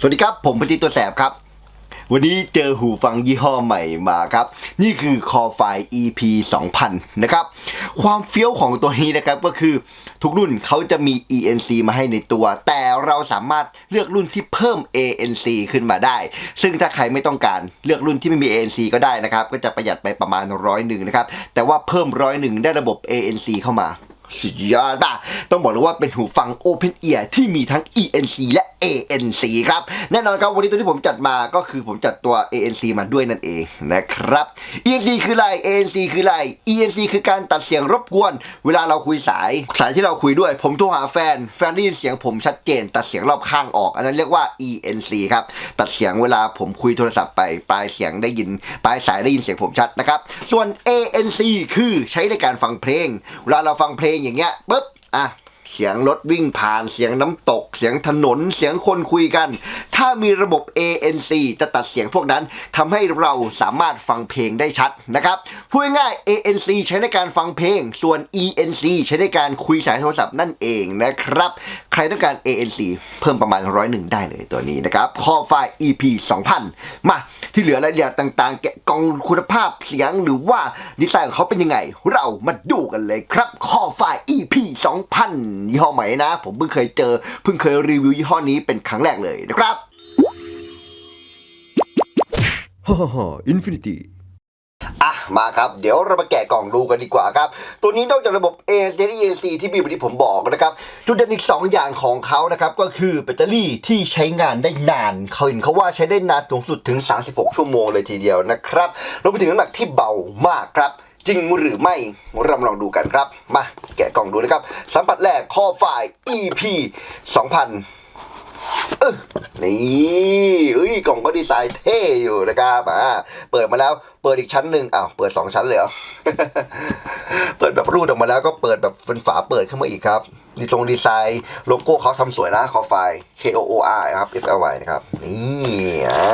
สวัสดีครับ ผมปฏิตัวแสบครับ วันนี้เจอหูฟังยี่ห้อใหม่มาครับ นี่คือ Core ไฟ EP 2000 นะครับ ความเฟี้ยวของตัวนี้นะครับก็คือทุกรุ่นเขาจะมี ENC มาให้ในตัว แต่เราสามารถเลือกรุ่นที่เพิ่ม ANC ขึ้นมาได้ ซึ่งถ้าใครไม่ต้องการเลือกรุ่นที่ไม่มี ANC ก็ได้นะครับ ก็จะประหยัดไปประมาณร้อยหนึ่งนะครับ แต่ว่าเพิ่มร้อยหนึ่งได้ระบบ ANC เข้ามา สุดยอดป่ะ ต้องบอกเลยว่าเป็นหูฟัง Open Ear ที่มีทั้ง ENC และ ANC ครับ แน่นอนครับวันนี้ตัวที่ผมจัดมาก็คือผมจัดตัว ANC มาด้วยนั่นเองนะครับ ENC คืออะไร ANC คืออะไร ENC คือการตัดเสียงรบกวน เวลาเราคุยสาย สายที่เราคุยด้วย ผมโทรหาแฟน แฟนได้ยินเสียงผมชัดเจน ตัดเสียงรอบข้างออก อันนั้นเรียกว่า ENC ครับ ตัดเสียงเวลาผมคุยโทรศัพท์ไป ปลายเสียงได้ยิน ปลายสายได้ยินเสียงผมชัดนะครับ ส่วน ANC คือใช้ในการฟังเพลง เวลาเราฟังเพลงอย่างเงี้ยปุ๊บอะ เสียงรถวิ่งผ่านเสียงน้ำตก เสียงถนนเสียงคนคุยกัน ถ้ามีระบบ ANC จะตัดเสียงพวกนั้นทำให้เราสามารถฟังเพลงได้ชัดนะครับพูดง่าย ANC ใช้ในการฟังเพลง ส่วน ENC ใช้ในการคุยสายโทรศัพท์นั่นเองนะครับ ใครต้องการ ANC เพิ่มประมาณร้อยหนึ่งได้เลยตัวนี้นะครับข้อไฟล์ EP 2000 มาที่เหลือรายละเอียดต่างๆ แกะกองคุณภาพเสียงหรือว่าดีไซน์ของเขาเป็นยังไง เรามาดูกันเลยครับข้อไฟล์ EP 2000ยี่ห้อใหม่นะ ผมเพิ่งเคยเจอเพิ่งเคยรีวิวยี่ห้อนี้เป็นครั้งแรกเลยนะครับฮ่าฮ่าอินฟินิตี้อะ มาครับ เดี๋ยวเรามาแกะกล่องดูกันดีกว่าครับ ตัวนี้นอกจากระบบ A D E C ที่มีวันที่ผมบอกนะครับ จุดเด่นอีก 2 อย่างของเขานะครับ ก็คือแบตเตอรี่ที่ใช้งานได้นานเขาเห็นเขาว่าใช้ได้นานสูงสุดถึง 36 ชั่วโมงเลยทีเดียวนะครับรวมไปถึงน้ำหนักที่เบามากครับ จริงหรือไม่เราลองดูกันครับ มาแกะกล่องดูนะครับ สัมผัสแรกข้อฝ่าย EP 2000เออนี่ กล่องก็ดีไซน์เท่อยู่นะครับอ่าเปิดมาแล้วเปิดอีกชั้นหนึ่งอ้าวเปิดสองชั้นเลยเหรอเปิดแบบรูดออกมาแล้วก็เปิดแบบเป็นฝาเปิดขึ้นมาอีกครับดีตรงดีไซน์โลโก้เขาทำสวยนะคอไฟ K O O R ครับ F L Y นะครับนี่อ่า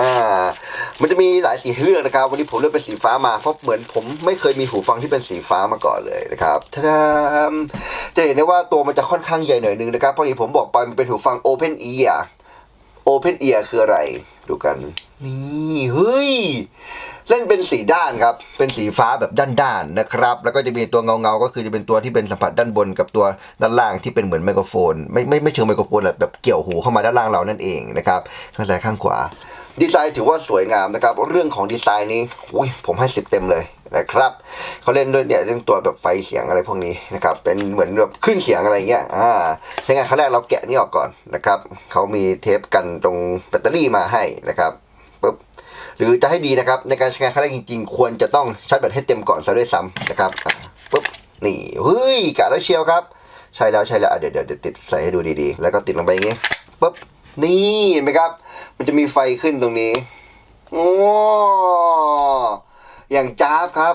มันจะมีหลายสีเลือกนะครับ วันนี้ผมเลือกเป็นสีฟ้ามาเพราะเหมือนผมไม่เคยมีหูฟังที่เป็นสีฟ้ามาก่อนเลยนะครับท่าจะเห็นได้ว่าตัวมันจะค่อนข้างใหญ่หน่อยนึงนะครับเพราะอย่างที่ผมบอกไปมันเป็นหูฟัง Open Ear Open Ear คืออะไร ดูกั นี่เฮ้ย เล่นเป็นสีด้านครับ เป็นสีฟ้าแบบด้านๆนะครับ แล้วก็จะมีตัวเงาๆก็คือจะเป็นตัวที่เป็นสัมผัสด้านบนกับตัวด้านล่างที่เป็นเหมือนไมโครโฟน ไม่ไม่ไม่เชิงไมโครโฟนแบบแบบเกี่ยวหูเข้ามาด้านล่างเรานั่นเองนะครับข้างซ้ายข้างขวา ดีไซน์ถือว่าสวยงามนะครับ เรื่องของดีไซน์นี้อุ้ยผมให้สิบเต็มเลยนะครับเขาเล่นด้วยเนี่ยเรื่องตัวแบบไฟเสียงอะไรพวกนี้นะครับ เป็นเหมือนแบบขึ้นเสียงอะไรเงี้ยอ่าใช้งานครั้งแรกเราแกะนี่ออกก่อนนะครับเขามีเทปกันตรงแบตเตอรี่มาให้นะครับ หรือจะให้ดีนะครับในการใช้งานครั้งแรกจริงๆ ควรจะต้องชาร์จแบตให้เต็มก่อนซะด้วยซ้ำนะครับปุ๊บนี่เฮ้ยกะแล้วเชียวครับ ใช่แล้วใช่แล้วเดี๋ยวเดี๋ยวติดใส่ให้ดูดีๆ แล้วก็ติดลงไปอย่างงี้ปุ๊บนี่เห็นไหมครับ มันจะมีไฟขึ้นตรงนี้โอ้อย่างจ้าบครับ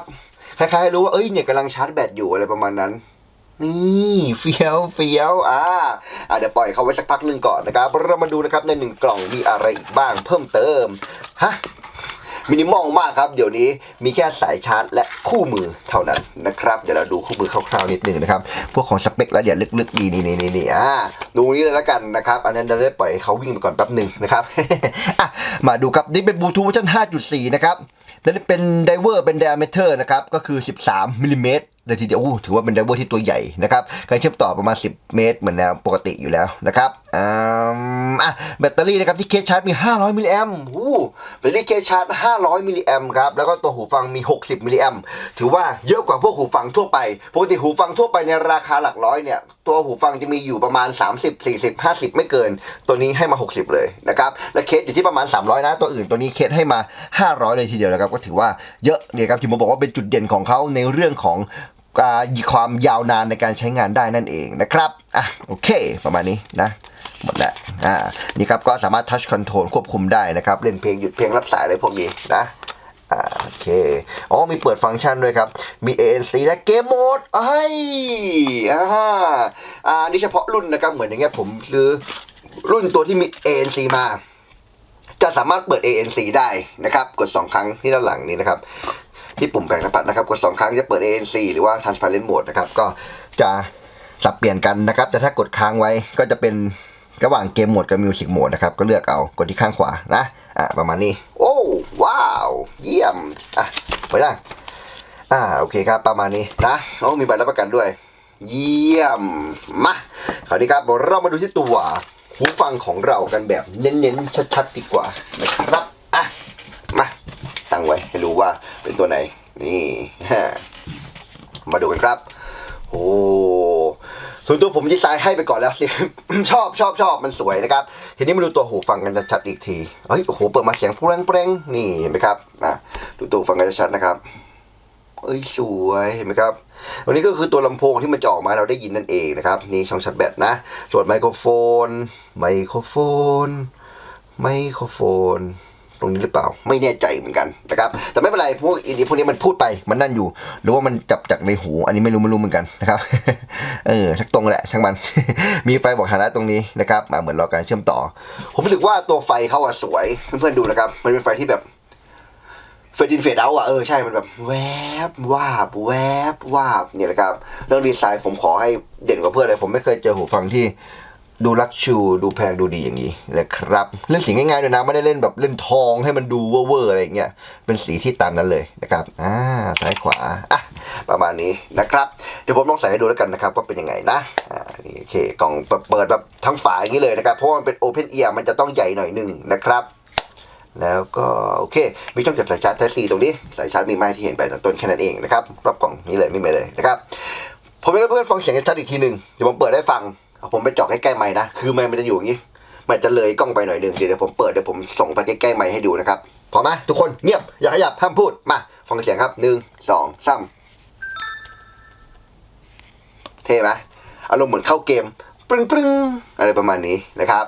คล้ายๆรู้ว่าเอ้ยเนี่ยกำลังชาร์จแบตอยู่อะไรประมาณนั้นนี่เฟี้ยวเฟี้ยวอ่าอะเดี๋ยวปล่อยเขาไว้สักพักหนึ่งก่อนนะครับเรามาดูนะครับในหนึ่งกล่องมีอะไรอีกบ้างเพิ่มเติมฮะ มินิมอลมากครับ เดี๋ยวนี้มีแค่สายชาร์จและคู่มือเท่านั้นนะครับเดี๋ยวเราดูคู่มือคร่าวๆนิดหนึ่งนะครับ พวกของสเปคแล้วอย่าลึกๆดีนี่นี่นี่อ่าดูนี้เลยแล้วกันนะครับ อันนั้นเราได้ปล่อยให้เขาวิ่งไปก่อนแป๊บหนึ่งนะครับมาดูครับนี่เป็นบลูทูธเวอร์ชัน5.4 นะครับและนี่เป็นไดเวอร์เป็นไดอะเมเตอร์นะครับก็คือ 13มิลลิเมตร เลยทีเดียวถือว่าเป็นไดเวอร์ที่ตัวใหญ่นะครับการเชื่อมต่อประมาณ 10 เมตร เหมือนแนวปกติอยู่แล้วนะครับอ่าอะแบตเตอรี่นะครับที่เคสชาร์จมี 500มิลลิแอมป์อู้แบตเตอรี่เคสชาร์จ 500มิลลิแอมป์ครับแล้วก็ตัวหูฟังมี 60มิลลิแอมป์ถือว่าเยอะกว่าพวกหูฟังทั่วไปปกติหูฟังทั่วไปในราคาหลักร้อยเนี่ยตัวหูฟังจะมีอยู่ประมาณ 30 40 50 ไม่เกิน ตัวนี้ให้มา 60 เลยนะครับและเคสอยู่ที่ประมาณ 300 นะ ตัวอื่นตัวนี้เคสให้มา 500 เลยทีเดียวนะครับก็ถือว่าเยอะเนี่ยครับที่ผมบอกว่าเป็นจุดเด่นของเขาในเรื่องของ ความยาวนานในการใช้งานได้นั่นเองนะครับอะโอเค ประมาณนี้นะหมดแล้วอ่านี่ครับก็สามารถทัชคอนโทรลควบคุมได้นะครับเล่นเพลงหยุดเพลงรับสายอะไรพวกนี้นะอ่าโอเค อ๋อมีเปิดฟังก์ชันด้วยครับ มี ANC และเกมโหมดเอ้ยอ่าอ่านี่เฉพาะรุ่นนะครับ เหมือนอย่างเงี้ยผมซื้อรุ่นตัวที่มี ANC มา จะสามารถเปิด ANC ได้นะครับ กด 2 ครั้งที่ด้านหลังนี้นะครับ ที่ปุ่มแผงสัมผัสนะครับกด2ครั้งจะเปิด ANC หรือว่า transparent mode นะครับก็จะสับเปลี่ยนกันนะครับ แต่ถ้ากดค้างไว้ก็จะเป็นระหว่างเกมโหมดกับมิวสิกโหมดนะครับ ก็เลือกเอากดที่ข้างขวานะอะประมาณนี้ โอ้ว้าว เยี่ยม อะไปล่างอ่าโอเคครับ ประมาณนี้นะโอ้มีใบรับประกันด้วย เยี่ยม มาคราวนี้ครับเรามาดูที่ตัวหูฟังของเรากันแบบเน้นๆชัดๆดีกว่านะครับ ตั้งไว้ให้รู้ว่าเป็นตัวไหน นี่มาดูกันครับ โอ้ส่วนตัวผมดีไซน์ให้ไปก่อนแล้วสิชอบชอบชอบมันสวยนะครับ ทีนี้มาดูตัวหูฟังกันชัดอีกทีเฮ้ยโอ้โหเปิดมาเสียงเปร่งเปร่งนี่เห็นไหมครับอะดูตัวฟังกันชัดนะครับเอ้ยสวยเห็นไหมครับวันนี้ก็คือตัวลำโพงที่มันจะออกมาเราได้ยินนั่นเองนะครับนี่ช่องชัดแบตนะ ส่วนไมโครโฟน ไมโครโฟน ไมโครโฟน ตรงนี้หรือเปล่า ไม่แน่ใจเหมือนกันนะครับ แต่ไม่เป็นไรพวกอีพวกนี้มันพูดไปมันนั่นอยู่ หรือว่ามันจับจากในหู อันนี้ไม่รู้ไม่รู้เหมือนกันนะครับ เออชักตรงแหละช่างมัน มีไฟบอกฐานะตรงนี้นะครับมาเหมือนรอการเชื่อมต่อ ผมรู้สึกว่าตัวไฟเขาอะสวยเพื่อนๆดูนะครับ มันเป็นไฟที่แบบเฟดอินเฟดเอาอะเออใช่ มันแบบแวบวาบแวบวาบเนี่ยนะครับ เรื่องดีไซน์ผมขอให้เด่นกว่าเพื่อนเลย ผมไม่เคยเจอหูฟังที่ ดูลักชูดูแพงดูดีอย่างนี้นะครับเล่นสีง่ายๆด้วยนะไม่ได้เล่นแบบเล่นทองให้มันดูเวอร์ๆอะไรอย่างเงี้ยเป็นสีที่ตามนั้นเลยนะครับอ่าซ้ายขวาอะประมาณนี้นะครับ เดี๋ยวผมลองใส่ให้ดูแล้วกันนะครับว่าเป็นยังไงนะอ่านี่โอเคกล่องเปิดแบบทั้งฝาอย่างนี้เลยนะครับเพราะมันเป็นโอเพนเอียร์มันจะต้องใหญ่หน่อยหนึงนะครับแล้วก็โอเค มีช่องเก็บสายชาร์จ Type C ตรงนี้ สายชาร์จมีไม้ที่เห็นไปตอนต้นแค่นั้นเองนะครับ รอบกล่องนี้เลยไม่มีเลยนะครับ ผมให้เพื่อนฟังเสียงชัดๆอีกทีหนึ่งเดี๋ยวผมเปิดให้ฟัง ผมไปเจาะใกล้ๆไม้นะ คือไม้มันจะอยู่อย่างนี้ มันจะเลยกล้องไปหน่อยหนึ่งเดี๋ยวเดี๋ยวผมเปิดเดี๋ยวผมส่งไปใกล้ๆไม้ให้ดูนะครับพร้อมไหมทุกคนเงียบ อย่าขยับห้ามพูด มาฟังเสียงครับหนึ่งสองสามเท่ไหมอารมณ์เหมือนเข้าเกมปรึ้งปรึ้งอะไรประมาณนี้นะครับ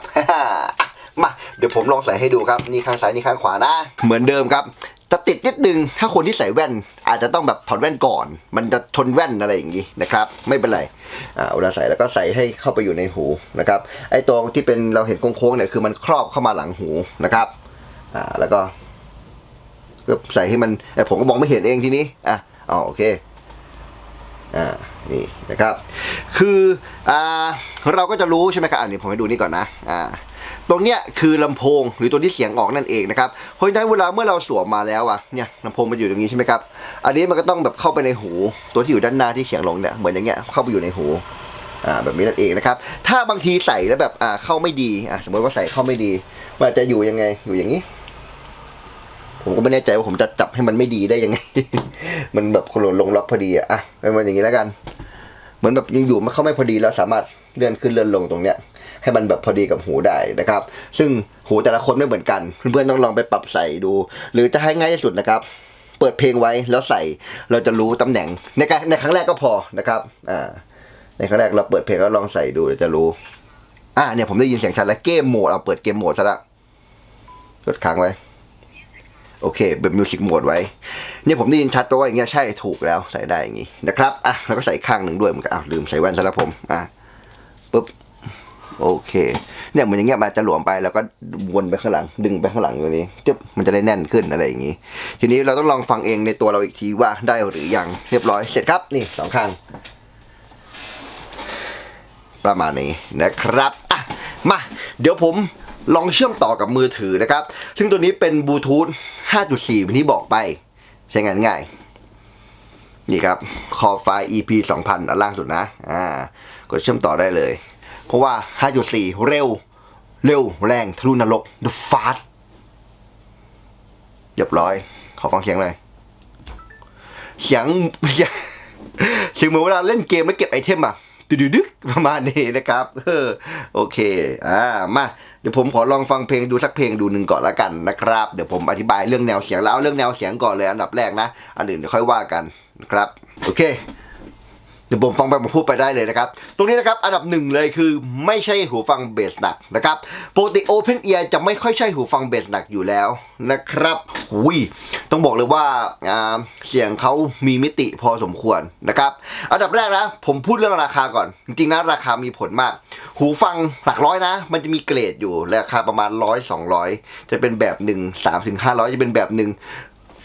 มาเดี๋ยวผมลองใส่ให้ดูครับ นี่ข้างซ้ายนี่ข้างขวานะ เหมือนเดิมครับ จะติดนิดนึงถ้าคนที่ใส่แว่น อาจจะต้องแบบถอดแว่นก่อน มันจะชนแว่นอะไรอย่างนี้นะครับ ไม่เป็นไรอ่าเวลาใส่แล้วก็ใส่ให้เข้าไปอยู่ในหูนะครับไอ้ตรงที่เป็นเราเห็นโค้งๆเนี่ยคือมันครอบเข้ามาหลังหูนะครับอ่าแล้วก็ก็ใส่ให้มันแต่ผมก็มองไม่เห็นเองทีนี้อะอ๋อโอเคอ่านี่นะครับ คืออ่าเราก็จะรู้ใช่ไหมครับอันนี้ผมให้ดูนี่ก่อนนะอ่า ตรงเนี้ยคือลำโพงหรือตัวที่เสียงออกนั่นเองนะครับเพราะฉะนั้นเวลาเมื่อเราสวมมาแล้วอะเนี่ยลำโพงมันอยู่ตรงนี้ใช่ไหมครับอันนี้มันก็ต้องแบบเข้าไปในหู ตัวที่อยู่ด้านหน้าที่เสียงลงเนี่ยเหมือนอย่างเงี้ยเข้าไปอยู่ในหูอ่าแบบนี้นั่นเองนะครับ ถ้าบางทีใส่แล้วแบบอ่าเข้าไม่ดีอ่าสมมติว่าใส่เข้าไม่ดีมันจะอยู่ยังไงอยู่อย่างนี้ ผมก็ไม่แน่ใจว่าผมจะจับให้มันไม่ดีได้ยังไง มันแบบคนลงล็อกพอดีอะอะเป็นมันอย่างนี้แล้วกัน เหมือนแบบยังอยู่มันเข้าไม่พอดีแล้วสามารถเลื่อนขึ้นเลื่อนลงตรงเนี้ย ให้มันแบบพอดีกับหูได้นะครับ ซึ่งหูแต่ละคนไม่เหมือนกัน เพื่อนๆต้องลองไปปรับใส่ดู หรือจะให้ง่ายที่สุดนะครับเปิดเพลงไว้แล้วใส่เราจะรู้ตำแหน่งในการในครั้งแรกก็พอนะครับอ่าในครั้งแรกเราเปิดเพลงแล้วลองใส่ดูจะรู้อ่าเนี่ยผมได้ยินเสียงชัดแล้วเกมโหมดเอาเปิดเกมโหมดซะละกดค้างไว้ โอเคแบบมิวสิกโหมดไว้เนี่ยผมได้ยินชัดไปว่าอย่างเงี้ยใช่ถูกแล้วใส่ได้อย่างงี้นะครับอะแล้วก็ใส่ข้างหนึ่งด้วยเหมือนกันอ้าวลืมใส่แว่นซะแล้วผมอะ โอเค เนี่ยเหมือนอย่างเงี้ยมันจะหลวมไปแล้วก็วนไปข้างหลัง ดึงไปข้างหลังตรงนี้จึ๊บมันจะได้แน่นขึ้นอะไรอย่างงี้ ทีนี้เราต้องลองฟังเองในตัวเราอีกทีว่าได้หรือยังเรียบร้อยเสร็จครับนี่สองข้าง ประมาณนี้นะครับอะมา เดี๋ยวผมลองเชื่อมต่อกับมือถือนะครับ ซึ่งตัวนี้เป็นบลูทูธ5.4วันที่บอกไป ใช้งานง่าย นี่ครับ คอไฟ EP 2000อันล่างสุดนะ อ่า กดเชื่อมต่อได้เลย เพราะว่า 5.4 เร็ว เร็วแรงทะลุนรก The Fast เรียบร้อย ขอฟังเสียงหน่อยเสียงเสียงเสียงเหมือนเวลาเล่นเกมแล้วเก็บไอเทมอะดึกดึกประมาณนี้นะครับเออโอเค อ่า มาเดี๋ยวผมขอลองฟังเพลงดูสักเพลงดูหนึ่งก่อนละกันนะครับ เดี๋ยวผมอธิบายเรื่องแนวเสียงแล้วเอาเรื่องแนวเสียงก่อนเลยอันดับแรกนะ อันอื่นเดี๋ยวค่อยว่ากันนะครับ โอเค เดี๋ยวผมฟังไปผมพูดไปได้เลยนะครับ ตรงนี้นะครับ อันดับหนึ่งเลยคือไม่ใช่หูฟังเบสหนักนะครับปกติ Open Ear จะไม่ค่อยใช่หูฟังเบสหนักอยู่แล้วนะครับวิต้องบอกเลยว่าเสียงเขามีมิติพอสมควรนะครับ อันดับแรกนะ ผมพูดเรื่องราคาก่อน จริงๆนะราคามีผลมาก หูฟังหลักร้อยนะ มันจะมีเกรดอยู่ราคาประมาณร้อยสองร้อยจะเป็นแบบหนึ่งสามถึงห้าร้อยจะเป็นแบบหนึ่ง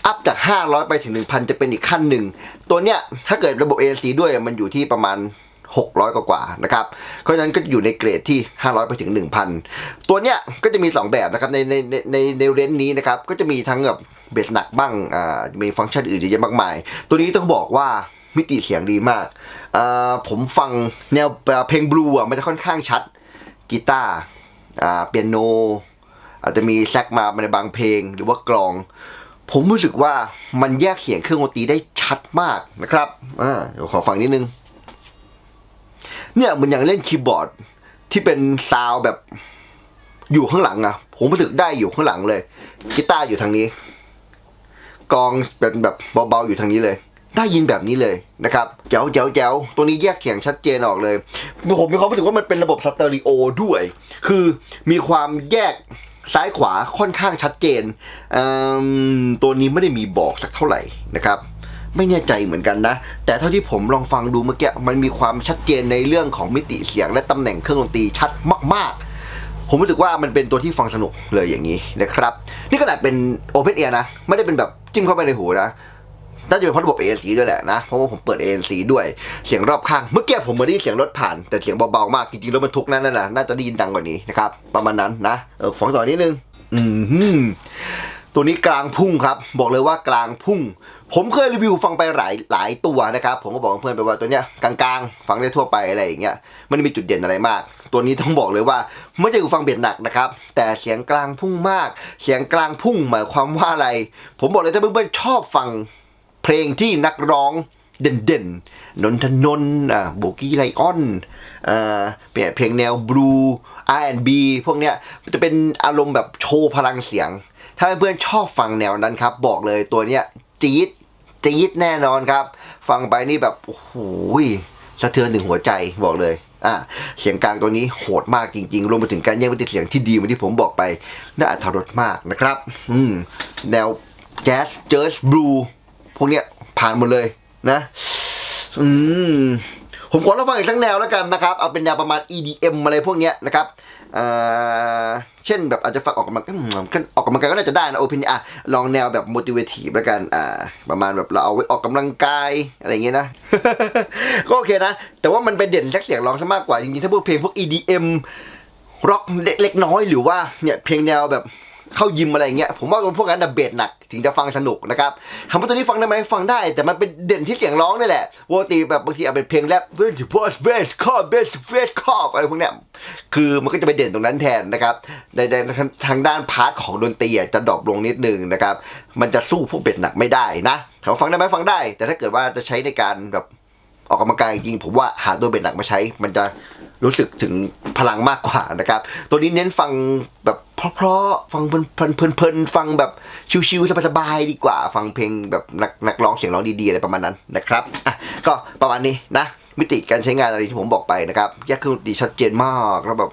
อัพจาก 500 ไปถึง 1,000 จะเป็นอีกขั้นหนึ่ง ตัวเนี้ยถ้าเกิดระบบ ANC ด้วยมันอยู่ที่ประมาณ 600 กว่าๆนะครับเพราะฉะนั้นก็อยู่ในเกรดที่ 500 ไปถึง 1,000 ตัวเนี้ยก็จะมี 2 แบบนะครับในในในในในเรนจ์นี้นะครับก็จะมีทั้งแบบเบสหนักบ้างอ่ามีฟังก์ชันอื่นเยอะแยะมากมาย ตัวนี้ต้องบอกว่ามิติเสียงดีมากอ่าผมฟังแนวเพลงบลูอะมันจะค่อนข้างชัดกีตาร์อ่าเปียโนอาจจะมีแซกมาในบางเพลงหรือว่ากลอง ผมรู้สึกว่ามันแยกเสียงเครื่องดนตรีได้ชัดมากนะครับอ่าเดี๋ยวขอฟังนิดนึง เนี่ยมันอย่างเล่นคีย์บอร์ดที่เป็นซาวแบบอยู่ข้างหลังอะผมรู้สึกได้อยู่ข้างหลังเลยกีตาร์อยู่ทางนี้ กองเป็นแบบเบาๆอยู่ทางนี้เลย ได้ยินแบบนี้เลยนะครับแจ๋วแจ๋วแจ๋วตัวนี้แยกเสียงชัดเจนออกเลย ผมมีความรู้สึกว่ามันเป็นระบบสเตอริโอด้วย คือมีความแยกซ้ายขวาค่อนข้างชัดเจน ตัวนี้ไม่ได้มีบอกสักเท่าไหร่นะครับ ไม่แน่ใจเหมือนกันนะ แต่เท่าที่ผมลองฟังดูเมื่อกี้มันมีความชัดเจนในเรื่องของมิติเสียงและตำแหน่งเครื่องดนตรีชัดมาก ๆผมรู้สึกว่ามันเป็นตัวที่ฟังสนุกเลยอย่างนี้นะครับ นี่ขนาดเป็น Open Ear นะ ไม่ได้เป็นแบบจิ้มเข้าไปในหูนะ น่าจะเป็นเพราะระบบ ANC ด้วยแหละนะ เพราะว่าผมเปิด ANC ด้วย เสียงรอบข้าง เมื่อกี้ผมไม่ได้ยินเสียงรถผ่าน แต่เสียงเบาๆมาก จริงๆรถบรรทุกนั่นน่ะน่าจะได้ยินดังกว่านี้นะครับ ประมาณนั้นนะ เออฟังต่อนิดนึง อืมตัวนี้กลางพุ่งครับ บอกเลยว่ากลางพุ่ง ผมเคยรีวิวฟังไปหลายหลายตัวนะครับ ผมก็บอกเพื่อนไปว่าตัวเนี้ยกลางๆ ฟังได้ทั่วไปอะไรอย่างเงี้ยไม่ได้มีจุดเด่นอะไรมาก ตัวนี้ต้องบอกเลยว่าไม่ใช่หูฟังเบียดหนักนะครับ แต่เสียงกลางพุ่งมาก เสียงกลางพุ่งหมายความว่าอะไร ผมบอกเลยถ้าเพื่อนๆชอบฟัง เพลงที่นักร้องเด่นๆ นนทนน์อ่าโบกี้ไลออนอ่าเปลี่ยนเพลงแนวบลู R&B พวกเนี้ยจะเป็นอารมณ์แบบโชว์พลังเสียง ถ้าเพื่อนชอบฟังแนวนั้นครับ บอกเลยตัวเนี้ยจี๊ดจี๊ดแน่นอนครับ ฟังไปนี่แบบ โอ้โหสะเทือนถึงหัวใจบอกเลยอ่าเสียงกลางตัวนี้โหดมากจริงๆ รวมไปถึงการแยกวิธีเสียงที่ดีเหมือนที่ผมบอกไป น่าอัธรสมากนะครับ อืม แนวแจ๊สเจิร์สบลู พวกเนี้ยผ่านหมดเลยนะอืมผมขอรับฟังอีกสักแนวแล้วกันนะครับ เอาเป็นแนวประมาณ EDM อะไรพวกเนี้ยนะครับเช่นแบบอาจจะฟังออกกำลังอืมออกกำลังกายก็น่าจะได้นะโอเพนอะลองแนวแบบ motivative แล้วกันอ่าประมาณแบบเราเอาไว้ออกกำลังกายอะไรอย่างเงี้ยนะ ก็โอเคนะ แต่ว่ามันไปเด่นแค่เสียงร้องซะมากกว่าจริงๆถ้าพวกเพลงพวก EDM ร็อกเล็กๆน้อยหรือว่าเนี่ยเพลงแนวแบบ เข้ายิมอะไรอย่างเงี้ยผมว่าพวกนั้นน่ะเบสหนักถึงจะฟังสนุกนะครับถามว่าตัวนี้ฟังได้ไหมฟังได้ แต่มันเป็นเด่นที่เสียงร้องนี่แหละปกติแบบบางทีเอาเป็นเพลงแรปเวสพอสเวสคอเบสเวสคออะไรพวกเนี้ยคือมันก็จะไปเด่นตรงนั้นแทนนะครับในในทางด้านพาร์ทของดนตรีจะดรอปลงนิดนึงนะครับมันจะสู้พวกเบสหนักไม่ได้นะถามว่าฟังได้ไหมฟังได้ แต่ถ้าเกิดว่าจะใช้ในการแบบ ออกกำลังกายจริงผมว่าหาตัวเบ็ดหนักมาใช้ มันจะรู้สึกถึงพลังมากกว่านะครับ ตัวนี้เน้นฟังแบบเพราะๆฟังเพลินๆฟังแบบชิวๆสบายๆดีกว่า ฟังเพลงแบบนักนักร้องเสียงร้องดีๆอะไรประมาณนั้นนะครับอะก็ประมาณนี้นะมิติการใช้งานอะไรที่ผมบอกไปนะครับแยกเครื่องดนตรีชัดเจนมากแล้วแบบ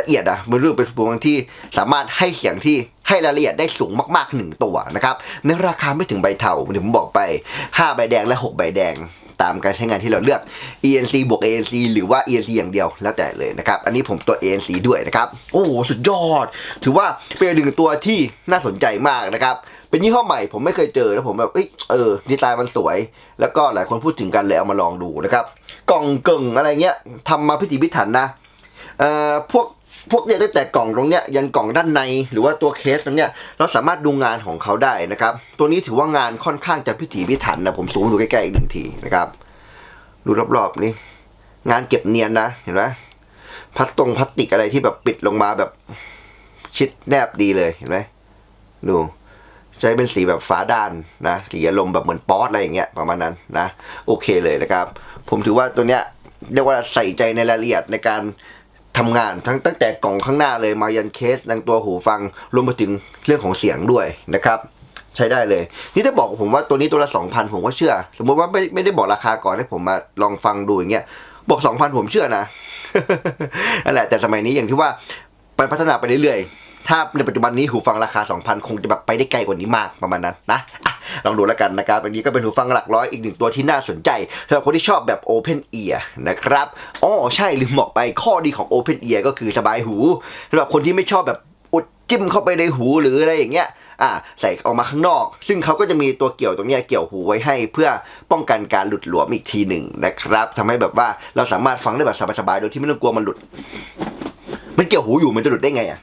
ละเอียดอะมันเรื่องเป็นตัวที่สามารถให้เสียงที่ให้รายละเอียดได้สูงมากๆหนึ่งตัวนะครับในราคาไม่ถึงใบเทาเหมือนที่ผมบอกไป 5 ใบแดงและ 6 ใบแดง ตามการใช้งานที่เราเลือก ENC บวก ANC หรือว่า ENC อย่างเดียวแล้วแต่เลยนะครับ อันนี้ผมตัว ANC ด้วยนะครับ โอ้โหสุดยอด ถือว่าเป็นหนึ่งตัวที่น่าสนใจมากนะครับ เป็นยี่ห้อใหม่ผมไม่เคยเจอแล้วผมแบบเอเออดีไซน์มันสวย แล้วก็หลายคนพูดถึงกันเลยเอามาลองดูนะครับ กล่องเก่งอะไรเงี้ยทำมาพิถีพิถันนะเอ่อพวก พวกเนี่ยตั้งแต่กล่องตรงเนี้ยยันกล่องด้านในหรือว่าตัวเคสตรงเนี้ยเราสามารถดูงานของเขาได้นะครับ ตัวนี้ถือว่างานค่อนข้างจะพิถีพิถันนะผมซูมดูใกล้ๆอีกหนึ่งทีนะครับ ดูรอบๆนี่งานเก็บเนียนนะเห็นไหมพลาสตรงพลาสติกอะไรที่แบบปิดลงมาแบบชิดแนบดีเลยเห็นไหมดูใช้เป็นสีแบบฟ้าด้านนะสีอารมณ์แบบเหมือนป๊อตอะไรอย่างเงี้ยประมาณนั้นนะ โอเคเลยนะครับ ผมถือว่าตัวเนี้ยเรียกว่าใส่ใจในรายละเอียดในการ ทำงานทั้งตั้งแต่กล่องข้างหน้าเลยมายันเคสดังตัวหูฟังรวมไปถึงเรื่องของเสียงด้วยนะครับ ใช้ได้เลย นี่ถ้าบอกผมว่าตัวนี้ตัวละสองพันผมก็เชื่อ สมมติว่าไม่ไม่ได้บอกราคาก่อนให้ผมมาลองฟังดูอย่างเงี้ยบอกสองพันผมเชื่อนะนั่นแหละแต่สมัยนี้อย่างที่ว่าไปพัฒนาไปเรื่อยๆ ถ้าในปัจจุบันนี้หูฟังราคา 2,000 คงจะแบบไปได้ไกลกว่านี้มากประมาณนั้นนะ ลองดูแล้วกันนะครับอันนี้ก็เป็นหูฟังหลักร้อยอีกหนึ่งตัวที่น่าสนใจสำหรับคนที่ชอบแบบ Open Ear นะครับอ๋อใช่ลืมบอกไปข้อดีของ Open Ear ก็คือสบายหูสำหรับคนที่ไม่ชอบแบบอุดจิ้มเข้าไปในหูหรืออะไรอย่างเงี้ยอ่าใส่ออกมาข้างนอก ซึ่งเขาก็จะมีตัวเกี่ยวตรงนี้เกี่ยวหูไว้ให้ เพื่อป้องกันการหลุดหลวมอีกทีหนึ่งนะครับทำให้แบบว่าเราสามารถฟังได้แบบสบายๆโดยที่ไม่ต้องกลัวมันหลุด มันเกี่ยวหูอยู่มันจะหลุดได้ไงอะ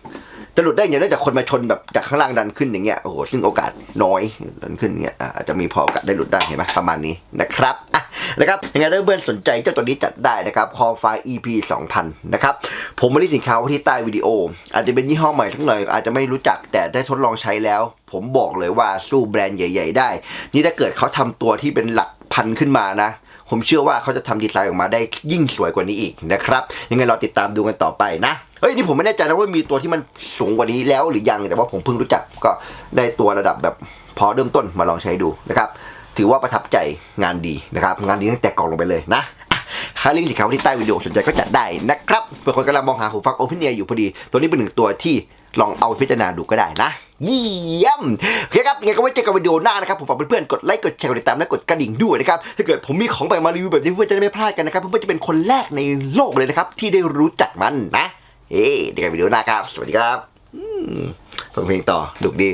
จะหลุดได้อย่างเนื่องจากคนมาชนแบบจากข้างล่างดันขึ้นอย่างเงี้ยโอ้โหซึ่งโอกาสน้อยดันขึ้นเงี้ยอาจจะมีพอโอกาสได้หลุดได้เห็นไหมประมาณนี้นะครับอะนะครับยังไงถ้าเพื่อนสนใจเจ้าตัวนี้จัดได้นะครับคอไฟ EP 2000นะครับผมมาลิสินค้าไว้ที่ใต้วิดีโอ อาจจะเป็นยี่ห้อใหม่สักหน่อยอาจจะไม่รู้จักแต่ได้ทดลองใช้แล้ว ผมบอกเลยว่าสู้แบรนด์ใหญ่ ๆ ได้ นี่ถ้าเกิดเขาทำตัวที่เป็นหลักพันขึ้นมานะ ผมเชื่อว่าเขาจะทำดีไซน์ออกมาได้ยิ่งสวยกว่านี้อีกนะครับยังไงเราติดตามดูกันต่อไปนะเฮ้ยนี่ผมไม่แน่ใจนะว่ามีตัวที่มันสูงกว่านี้แล้วหรือยังแต่ว่าผมเพิ่งรู้จักก็ได้ตัวระดับแบบพอเริ่มต้นมาลองใช้ดูนะครับถือว่าประทับใจงานดีนะครับงานดีตั้งแต่กล่องลงไปเลยนะอะค่าลิงก์สิค้าไว้ที่ใต้วิดีโอสนใจก็จัดได้นะครับเผื่อคนกำลังมองหาหูฟังโอเพนเนียอยู่พอดี ตัวนี้เป็นหนึ่งตัวที่ลองเอาพิจารณาดูก็ได้นะ เยี่ยมโอเคครับยังไงก็ไว้เจอกันวิดีโอหน้านะครับผมฝากเพื่อนๆกดไลค์กดแชร์กดติดตามและกดกระดิ่งด้วยนะครับถ้าเกิดผมมีของใหม่มารีวิวแบบนี้เพื่อนๆจะได้ไม่พลาดกันนะครับเพื่อนๆจะเป็นคนแรกในโลกเลยนะครับที่ได้รู้จักมันนะเฮ้เจอกันวิดีโอหน้าครับสวัสดีครับฟังเพลงต่อดุกดี